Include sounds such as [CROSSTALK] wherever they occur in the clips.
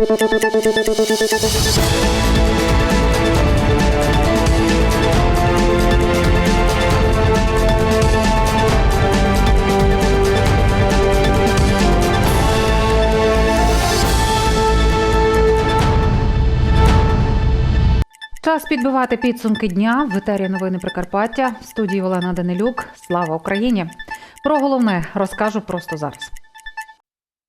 Час підбивати підсумки дня в етері новини Прикарпаття. В студії Олена Данилюк. Слава Україні! Про головне розкажу просто зараз.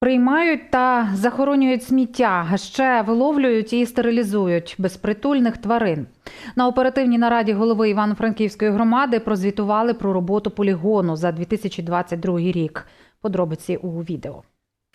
Приймають та захоронюють сміття, ще виловлюють і стерилізують безпритульних тварин. На оперативній нараді голови Івано-Франківської громади прозвітували про роботу полігону за 2022 рік. Подробиці у відео.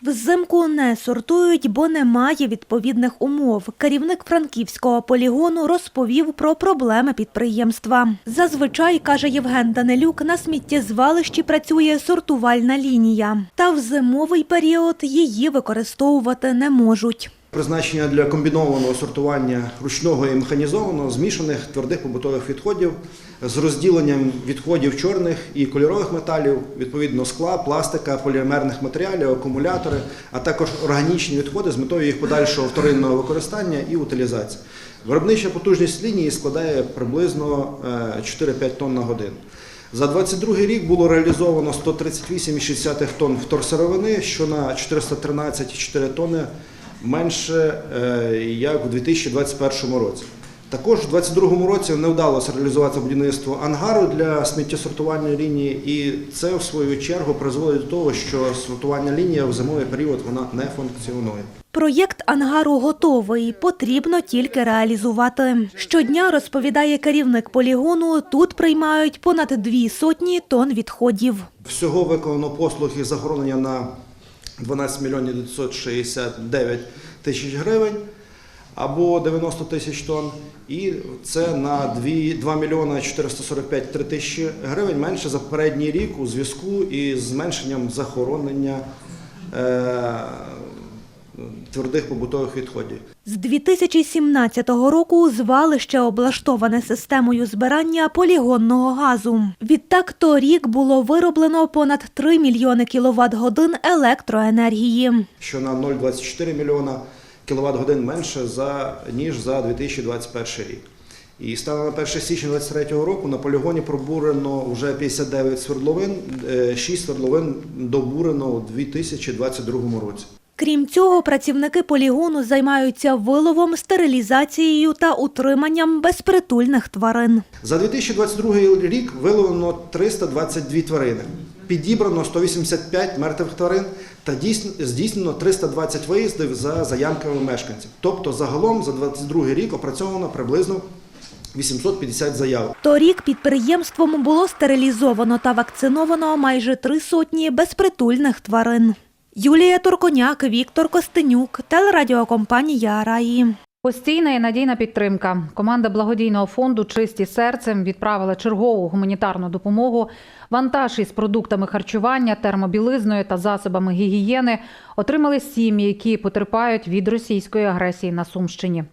Взимку не сортують, бо немає відповідних умов. Керівник франківського полігону розповів про проблеми підприємства. Зазвичай, каже Євген Данилюк, на сміттєзвалищі працює сортувальна лінія. Та в зимовий період її використовувати не можуть. Призначення для комбінованого сортування ручного і механізованого змішаних твердих побутових відходів з розділенням відходів чорних і кольорових металів, відповідно скла, пластика, полімерних матеріалів, акумулятори, а також органічні відходи з метою їх подальшого вторинного використання і утилізації. Виробнича потужність лінії складає приблизно е, 4-5 тонн на годину. За 22 рік було реалізовано 138,6 тонн вторсировини, що на 413,4 тонни менше, е, як у 2021 році. Також у 2022 році не вдалося реалізувати будівництво ангару для сміттєсортувальної лінії, і це в свою чергу призводить до того, що сортувальна лінія в зимовий період вона не функціонує. Проєкт ангару готовий, потрібно тільки реалізувати. Щодня, розповідає керівник полігону, тут приймають понад дві сотні тонн відходів. Всього виконано послуги захоронення на 12 мільйонів 969 тисяч гривень або 90 тисяч тонн. І це на 2, 2 мільйони 445 3 тисячі гривень менше за попередній рік у зв'язку із зменшенням захоронення е, твердих побутових відходів. З 2017 року звалище облаштоване системою збирання полігонного газу. Відтак торік було вироблено понад 3 мільйони кіловат годин електроенергії. що на 0,24 мільйона кіловат годин менше за ніж за 2021 рік. І станом на 1 січня 2023 року на полігоні пробурено вже 59 свердловин, 6 свердловин добурено у 2022 році. Крім цього, працівники полігону займаються виловом, стерилізацією та утриманням безпритульних тварин. За 2022 рік виловлено 322 тварини, підібрано 185 мертвих тварин та здійснено 320 виїздів за заявками мешканців. Тобто загалом за 2022 рік опрацьовано приблизно 850 заяв. Торік підприємством було стерилізовано та вакциновано майже три сотні безпритульних тварин. Юлія Турконяк, Віктор Костенюк, телерадіокомпанія Раї. Постійна і надійна підтримка. Команда благодійного фонду Чисті серцем відправила чергову гуманітарну допомогу. Вантаж із продуктами харчування, термобілизною та засобами гігієни отримали сім'ї, які потерпають від російської агресії на Сумщині.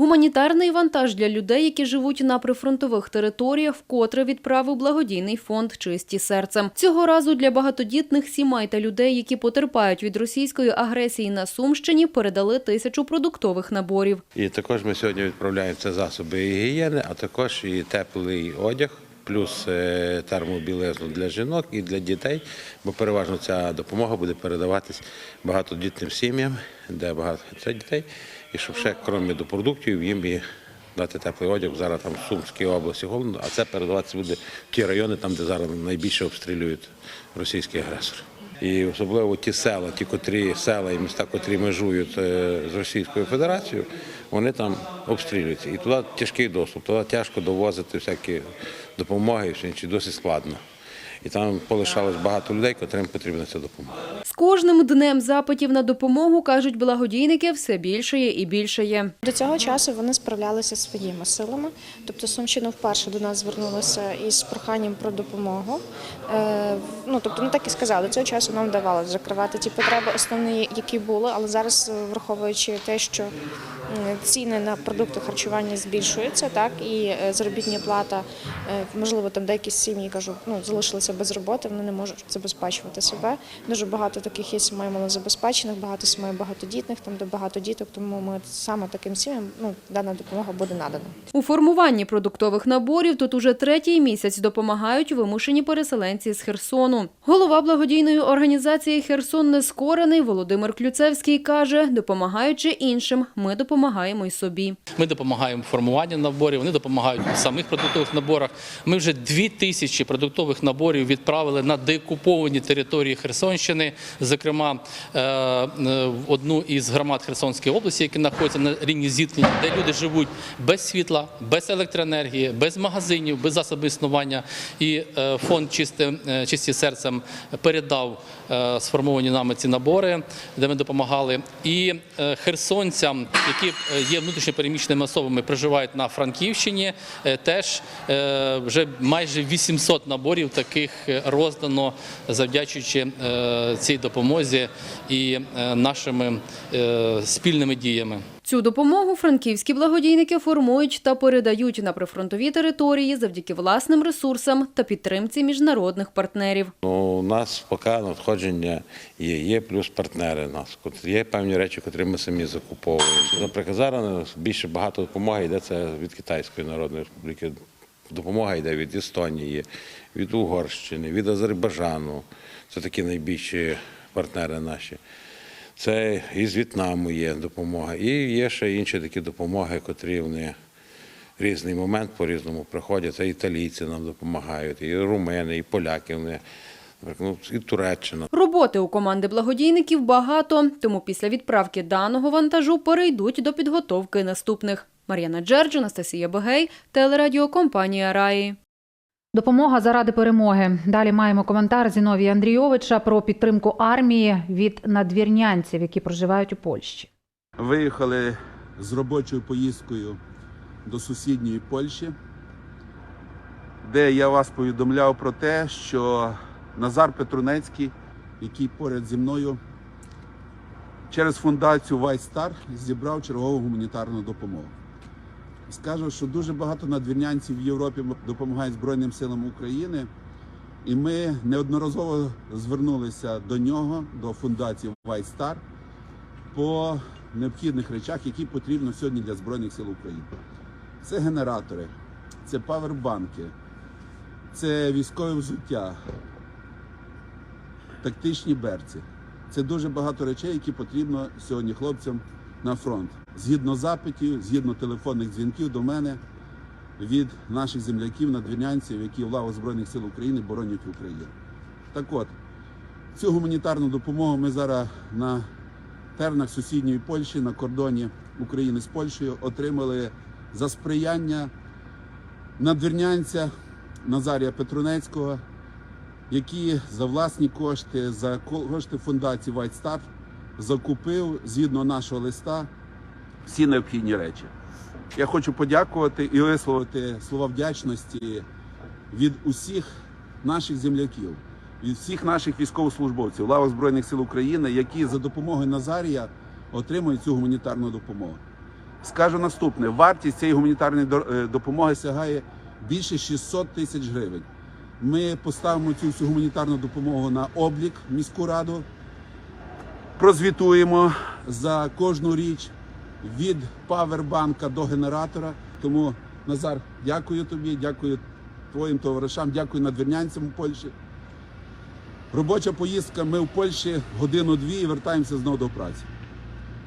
Гуманітарний вантаж для людей, які живуть на прифронтових територіях, вкотре відправив благодійний фонд Чисті серцем. Цього разу для багатодітних сімей та людей, які потерпають від російської агресії на Сумщині, передали тисячу продуктових наборів. І також ми сьогодні відправляємо це засоби гігієни, а також і теплий одяг, плюс е, термобілизну для жінок і для дітей, бо переважно ця допомога буде передаватись багатодітним сім'ям, де багато дітей, і щоб ще, крім до продуктів, їм і дати теплий одяг. Зараз там в Сумській області голодно, а це передаватися буде в ті райони, там, де зараз найбільше обстрілюють російські агресори. І особливо ті села, ті котрі села і міста, котрі межують е, з Російською Федерацією, вони там обстрілюються. І туди тяжкий доступ, туди тяжко довозити всякі допомоги, і досить складно. І там полишалось багато людей, котрим потрібна ця допомога. З кожним днем запитів на допомогу, кажуть благодійники, все більшає і більшає. До цього часу вони справлялися своїми силами. Тобто Сумщина вперше до нас звернулася із проханням про допомогу. Е, ну тобто, ну так і сказали, до цього часу нам вдавалося закривати ті потреби, основні, які були, але зараз, е, враховуючи те, що ціни на продукти харчування збільшуються, так і е, заробітна плата, можливо, там деякі сім'ї кажу, ну залишилися без роботи, вони не можуть забезпечувати себе. Дуже багато таких є сімей малозабезпечених, багато сімей багатодітних, там де багато діток. Тому ми саме таким сім'ям ну, дана допомога буде надана. У формуванні продуктових наборів тут уже третій місяць допомагають вимушені переселенці з Херсону. Голова благодійної організації Херсон Нескорений Володимир Клюцевський каже, допомагаючи іншим, ми допомагаємо й собі. Ми допомагаємо в формуванні наборів, вони допомагають в самих продуктових наборах. Ми вже дві тисячі продуктових наборів відправили на деокуповані території Херсонщини, зокрема е, в одну із громад Херсонської області, які знаходяться на рівні зіткнення, де люди живуть без світла, без електроенергії, без магазинів, без засобів існування. І е, фонд «Чисте, е, чисті серцем передав сформовані нами ці набори, де ми допомагали. І е, херсонцям, які е, є внутрішньопереміщеними особами, проживають на Франківщині, е, теж е, вже майже 800 наборів таких е, роздано, завдячуючи е, цій допомозі і е, нашими е, спільними діями. Цю допомогу франківські благодійники формують та передають на прифронтові території завдяки власним ресурсам та підтримці міжнародних партнерів. Ну, у нас поки надходження є, є плюс партнери нас. Є певні речі, які ми самі закуповуємо. Наприклад, зараз більше багато допомоги йде це від Китайської Народної Республіки. Допомога йде від Естонії, від Угорщини, від Азербайджану. Це такі найбільші партнери наші. Це і з В'єтнаму є допомога. І є ще інші такі допомоги, котрі вони різний момент по-різному приходять. Це італійці нам допомагають, і румени, і поляки, вони, ну, і Туреччина. Роботи у команди благодійників багато, тому після відправки даного вантажу перейдуть до підготовки наступних. Мар'яна Джердж, Анастасія Бегей, телерадіокомпанія Раї. Допомога заради перемоги. Далі маємо коментар Зіновія Андрійовича про підтримку армії від надвірнянців, які проживають у Польщі. Виїхали з робочою поїздкою до сусідньої Польщі, де я вас повідомляв про те, що Назар Петрунецький, який поряд зі мною, через фундацію Star зібрав чергову гуманітарну допомогу. Скажу, що дуже багато надвірнянців в Європі допомагають Збройним силам України. І ми неодноразово звернулися до нього, до фундації White Star, по необхідних речах, які потрібно сьогодні для Збройних сил України. Це генератори, це павербанки, це військове взуття, тактичні берці. Це дуже багато речей, які потрібно сьогодні хлопцям на фронт. Згідно запитів, згідно телефонних дзвінків до мене від наших земляків, надвірнянців, які в лавах Збройних сил України боронять Україну. Так от, цю гуманітарну допомогу ми зараз на тернах сусідньої Польщі на кордоні України з Польщею отримали за сприяння надвірнянця Назарія Петрунецького, який за власні кошти, за кошти фундації White Star закупив згідно нашого листа всі необхідні речі. Я хочу подякувати і висловити слова вдячності від усіх наших земляків, від всіх наших військовослужбовців лавах Збройних сил України, які за допомогою Назарія отримують цю гуманітарну допомогу. Скажу наступне: вартість цієї гуманітарної е, допомоги сягає більше 600 тисяч гривень. Ми поставимо цю всю гуманітарну допомогу на облік міську раду, прозвітуємо за кожну річ від павербанка до генератора. Тому, Назар, дякую тобі, дякую твоїм товаришам, дякую надвірнянцям у Польщі. Робоча поїздка. Ми в Польщі годину-дві і вертаємося знову до праці.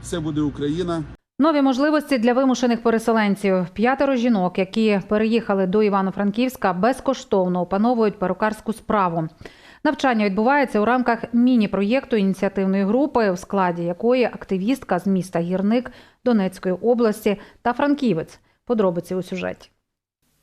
Все буде Україна. Нові можливості для вимушених переселенців. П'ятеро жінок, які переїхали до Івано-Франківська, безкоштовно опановують перукарську справу. Навчання відбувається у рамках міні-проєкту ініціативної групи, в складі якої активістка з міста Гірник Донецької області та Франківець. Подробиці у сюжеті.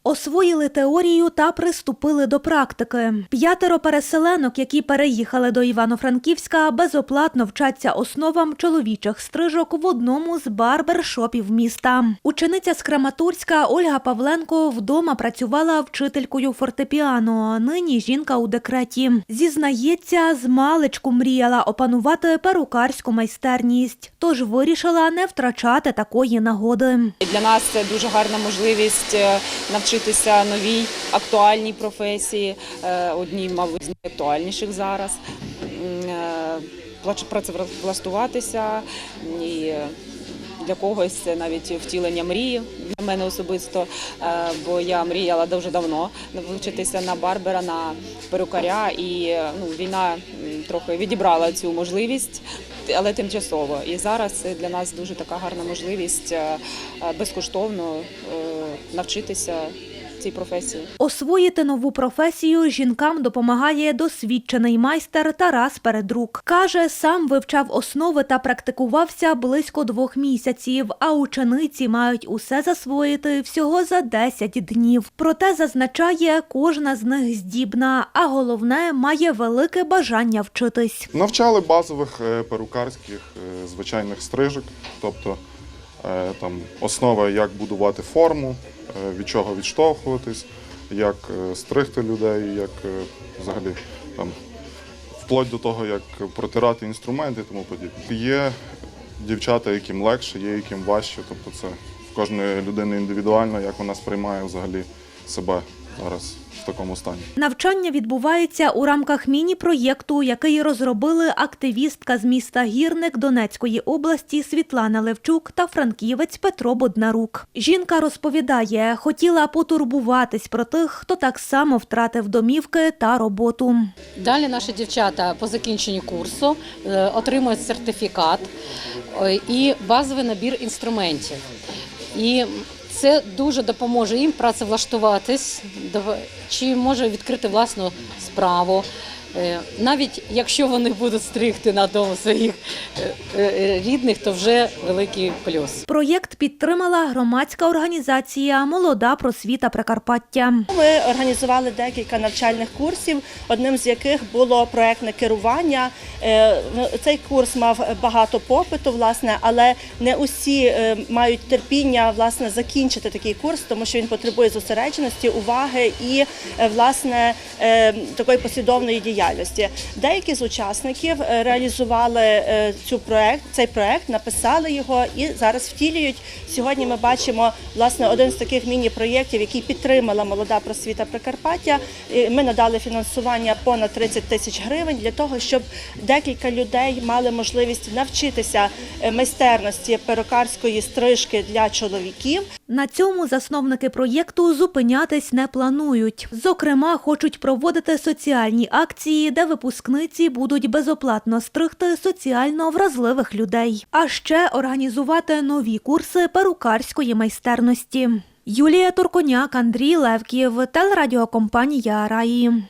Освоїли теорію та приступили до практики. П'ятеро переселенок, які переїхали до Івано-Франківська, безоплатно вчаться основам чоловічих стрижок в одному з барбершопів міста. Учениця з Краматорська Ольга Павленко вдома працювала вчителькою фортепіано. Нині жінка у декреті. Зізнається, з маличку мріяла опанувати перукарську майстерність, тож вирішила не втрачати такої нагоди. Для нас це дуже гарна можливість е, навчатися навчитися новій актуальній професії, е, одній, мабуть, з найактуальніших зараз. Е, Працевлаштуватися і е, для когось це навіть втілення мрії для мене особисто, бо я мріяла дуже давно навчитися на барбера, на перукаря, і ну, війна трохи відібрала цю можливість, але тимчасово. І зараз це для нас дуже така гарна можливість безкоштовно навчитися цій професії. Освоїти нову професію жінкам допомагає досвідчений майстер Тарас Передрук. Каже, сам вивчав основи та практикувався близько двох місяців, а учениці мають усе засвоїти всього за 10 днів. Проте зазначає, кожна з них здібна, а головне має велике бажання вчитись. Навчали базових е, перукарських е, звичайних стрижок, тобто там основа, як будувати форму, е, від чого відштовхуватись, як е, стригти людей, як е, взагалі там вплоть до того, як протирати інструменти і тому подібне. Є дівчата, яким легше, є яким важче. Тобто це в кожної людини індивідуально, як вона сприймає взагалі себе зараз в такому стані. Навчання відбувається у рамках міні-проєкту, який розробили активістка з міста Гірник Донецької області Світлана Левчук та франківець Петро Боднарук. Жінка розповідає, хотіла потурбуватись про тих, хто так само втратив домівки та роботу. Далі наші дівчата по закінченні курсу е, отримують сертифікат е, і базовий набір інструментів. І це дуже допоможе їм працевлаштуватись, чи може відкрити власну справу. Е, Навіть якщо вони будуть стригти на дому своїх е, е, рідних, то вже великий плюс. Проєкт підтримала громадська організація Молода просвіта Прикарпаття. Ми організували декілька навчальних курсів, одним з яких було проектне керування. Цей курс мав багато попиту, власне, але не усі мають терпіння власне закінчити такий курс, тому що він потребує зосередженості, уваги і власне такої послідовної діяльності. Деякі з учасників е, реалізували е, цю проект, цей проект, написали його і зараз втілюють. Сьогодні ми бачимо власне один з таких міні-проєктів, який підтримала молода просвіта Прикарпаття. Ми надали фінансування понад 30 тисяч гривень для того, щоб декілька людей мали можливість навчитися е, майстерності перукарської стрижки для чоловіків. На цьому засновники проєкту зупинятись не планують. Зокрема, хочуть проводити соціальні акції, де випускниці будуть безоплатно стригти соціально вразливих людей, а ще організувати нові курси перукарської майстерності. Юлія Турконяк, Андрій Левків, телерадіокомпанія Раї.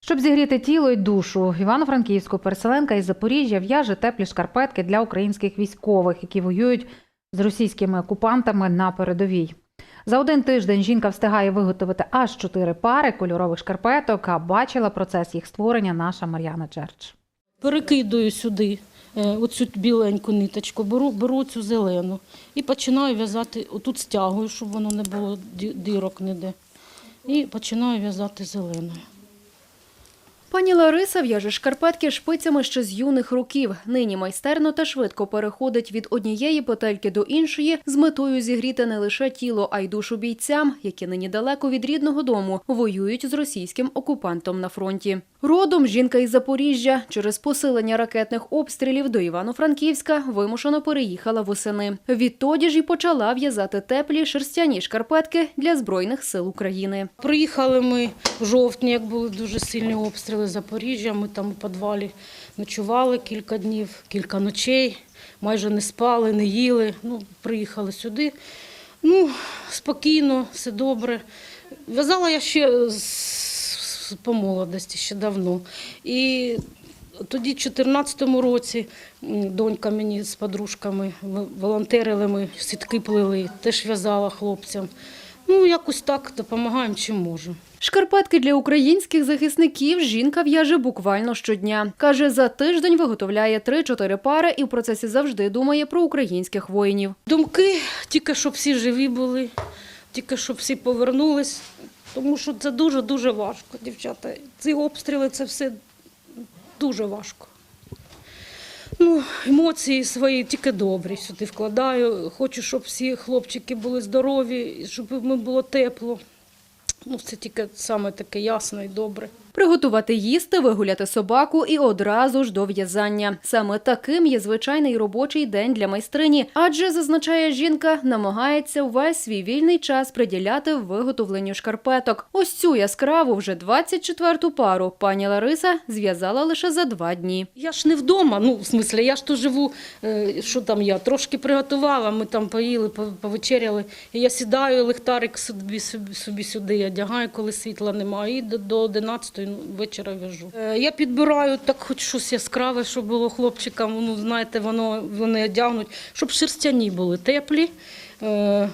Щоб зігріти тіло й душу, Івано-Франківську переселенка із Запоріжжя в'яже теплі шкарпетки для українських військових, які воюють з російськими окупантами на передовій. За один тиждень жінка встигає виготовити аж чотири пари кольорових шкарпеток, а бачила процес їх створення наша Мар'яна Джерч. перекидую сюди е, оцю біленьку ниточку, беру, беру цю зелену і починаю в'язати, отут стягую, щоб воно не було дірок ніде. І починаю в'язати зеленою. Пані Лариса в'яже шкарпетки шпицями ще з юних років. Нині майстерно та швидко переходить від однієї петельки до іншої з метою зігріти не лише тіло, а й душу бійцям, які нині далеко від рідного дому воюють з російським окупантом на фронті. Родом жінка із Запоріжжя через посилення ракетних обстрілів до Івано-Франківська вимушено переїхала восени. Відтоді ж і почала в'язати теплі шерстяні шкарпетки для збройних сил України. Приїхали ми в жовтні, як були дуже сильні обстріли Запоріжжя. Ми там у підвалі ночували кілька днів, кілька ночей, майже не спали, не їли. Ну, приїхали сюди. Ну, спокійно, все добре. В'язала я ще з- по молодості, ще давно. І тоді, в 2014 році, донька мені з подружками волонтерили, ми сітки плели, теж в'язала хлопцям. Ну, якось так допомагаємо, чим можемо. Шкарпетки для українських захисників жінка в'яже буквально щодня. Каже, за тиждень виготовляє 3-4 пари і в процесі завжди думає про українських воїнів. Думки тільки щоб всі живі були, тільки щоб всі повернулись, тому що це дуже-дуже важко, дівчата. Ці обстріли це все дуже важко. Ну, емоції свої тільки добрі сюди вкладаю. Хочу, щоб всі хлопчики були здорові, щоб їм було тепло. Ну, це тільки саме таке ясне і добре. Приготувати їсти, вигуляти собаку і одразу ж до в'язання. Саме таким є звичайний робочий день для майстрині, адже зазначає жінка, намагається увесь свій вільний час приділяти виготовленню шкарпеток. Ось цю яскраву вже 24-ту пару пані Лариса зв'язала лише за два дні. Я ж не вдома, ну, в смислі, я ж тут живу, е, що там я, трошки приготувала, ми там поїли, по- повечеряли. І я сідаю, лихтарик собі, собі, сюди одягаю, коли світла немає, і до, до 11 ну, вечора в'яжу. Е, я підбираю так хоч щось яскраве, щоб було хлопчикам, ну, знаєте, воно, вони одягнуть, щоб шерстяні були, теплі, е,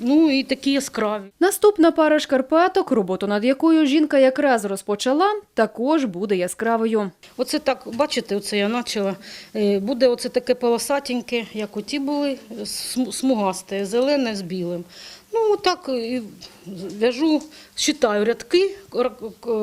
ну і такі яскраві. Наступна пара шкарпеток, роботу над якою жінка якраз розпочала, також буде яскравою. Оце так, бачите, оце я почала. Е, Буде оце таке полосатеньке, як оті були, смугасте, зелене з білим. Ну, отак і в'яжу, читаю рядки,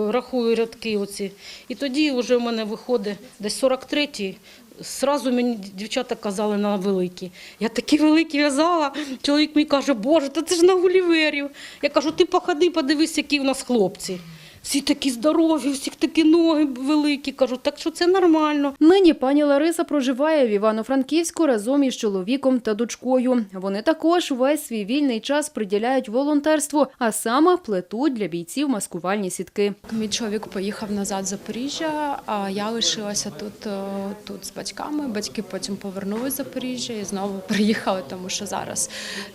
рахую рядки оці. І тоді вже в мене виходить десь 43-й. Зразу мені дівчата казали на великі. Я такі великі в'язала. Чоловік мені каже, боже, та це ж на гуліверів. Я кажу, ти походи, подивись, які в нас хлопці. Всі такі здорові, всіх такі ноги великі. Кажу, так що це нормально. Нині пані Лариса проживає в Івано-Франківську разом із чоловіком та дочкою. Вони також весь свій вільний час приділяють волонтерству, а саме плетуть для бійців маскувальні сітки. Мій чоловік поїхав назад в Запоріжжя, а я лишилася тут, е, тут з батьками. Батьки потім повернулись в Запоріжжя і знову [LAUGHS] приїхали, тому що зараз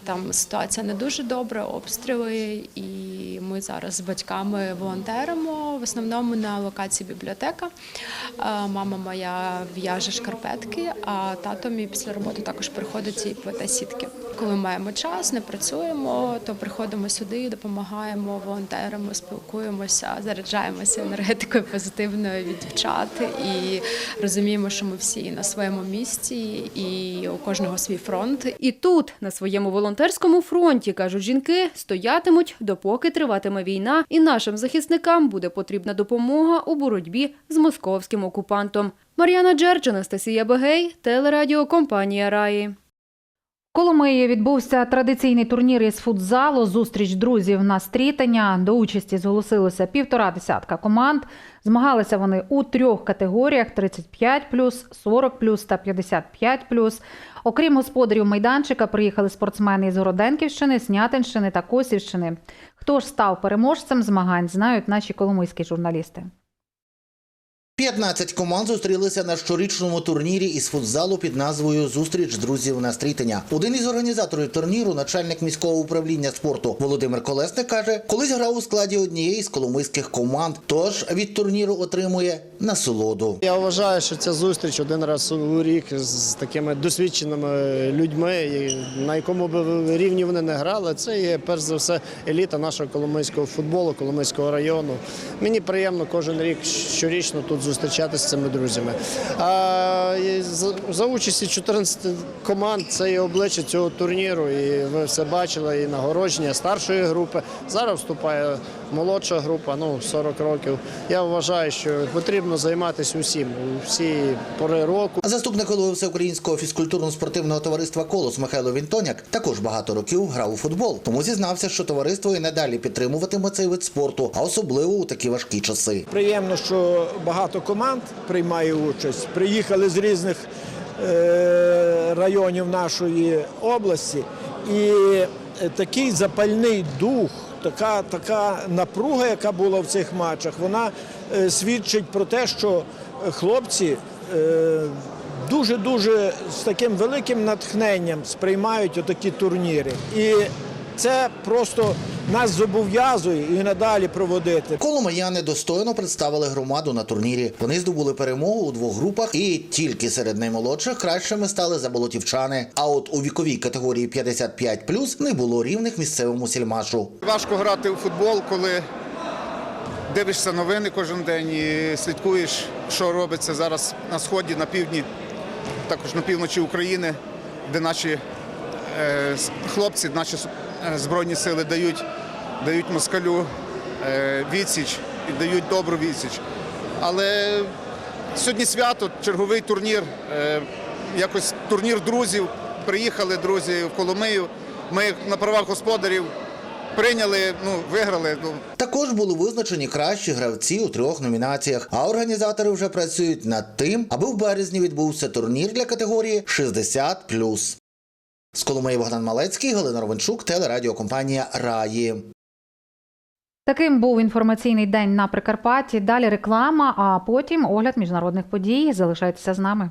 там ситуація не дуже добра, обстріли, і ми зараз з батьками волонтеримо. В основному на локації бібліотека. Е, Мама моя в'яже шкарпетки, а тато мій після роботи також приходить і плете сітки. Коли маємо час, не працюємо, то приходимо сюди, допомагаємо, волонтеримо, спілкуємося, заряджаємося енергетикою позитивною від дівчат і розуміємо, що ми всі на своєму місці, і у кожного свій фронт. І тут, на своєму волонтерському фронті, кажуть жінки, стоятимуть, допоки триватиме війна, і нашим захисникам буде потрібна допомога у боротьбі з московським окупантом. Мар'яна Джердж, Анастасія Бегей, телерадіокомпанія Раї. Коломиї відбувся традиційний турнір із футзалу. Зустріч друзів на стрітання. До участі зголосилося півтора десятка команд. Змагалися вони у трьох категоріях: 35+, 40+, та 55+. Окрім господарів майданчика, приїхали спортсмени із Городенківщини, Снятинщини та Косівщини. Хто ж став переможцем змагань, знають наші коломийські журналісти. 15 команд зустрілися на щорічному турнірі із футзалу під назвою Зустріч друзів на стрітення. Один із організаторів турніру, начальник міського управління спорту Володимир Колесник, каже, колись грав у складі однієї з коломийських команд, тож від турніру отримує насолоду. Я вважаю, що ця зустріч один раз у рік з такими досвідченими людьми, на якому б рівні вони не грали. Це є перш за все еліта нашого коломийського футболу, коломийського району. Мені приємно кожен рік щорічно тут зустрічатися з цими друзями. А за- участі 14 команд це і обличчя цього турніру. І ви все бачили, і нагородження старшої групи. Зараз вступає молодша група, ну 40 років. Я вважаю, що потрібно займатися усім у всі пори року. Заступник голови всеукраїнського фізкультурно-спортивного товариства Колос Михайло Вінтоняк також багато років грав у футбол, тому зізнався, що товариство і надалі підтримуватиме цей вид спорту, а особливо у такі важкі часи. Приємно, що багато команд приймає участь. Приїхали з різних е, районів нашої області. І такий запальний дух, така, така напруга, яка була в цих матчах, вона е, свідчить про те, що хлопці е, дуже-дуже з таким великим натхненням сприймають отакі турніри. І це просто нас зобов'язує і надалі проводити. Коломияни достойно представили громаду на турнірі. Вони здобули перемогу у двох групах, і тільки серед наймолодших кращими стали заболотівчани. А от у віковій категорії 55+, не було рівних місцевому сільмашу. Важко грати у футбол, коли дивишся новини кожен день і слідкуєш, що робиться зараз на сході, на півдні, також на півночі України, де наші е, хлопці, наші збройні сили дають, дають москалю е, відсіч і дають добру відсіч. Але сьогодні свято, черговий турнір, е, якось турнір друзів. Приїхали друзі в Коломию. Ми на правах господарів прийняли, ну виграли. Ну Також були визначені кращі гравці у трьох номінаціях. А організатори вже працюють над тим, аби в березні відбувся турнір для категорії 60+. З Коломиї Богдан Малецький, Галина Ровенчук, телерадіокомпанія Раї. Таким був інформаційний день на Прикарпатті. Далі реклама, а потім огляд міжнародних подій. Залишайтеся з нами.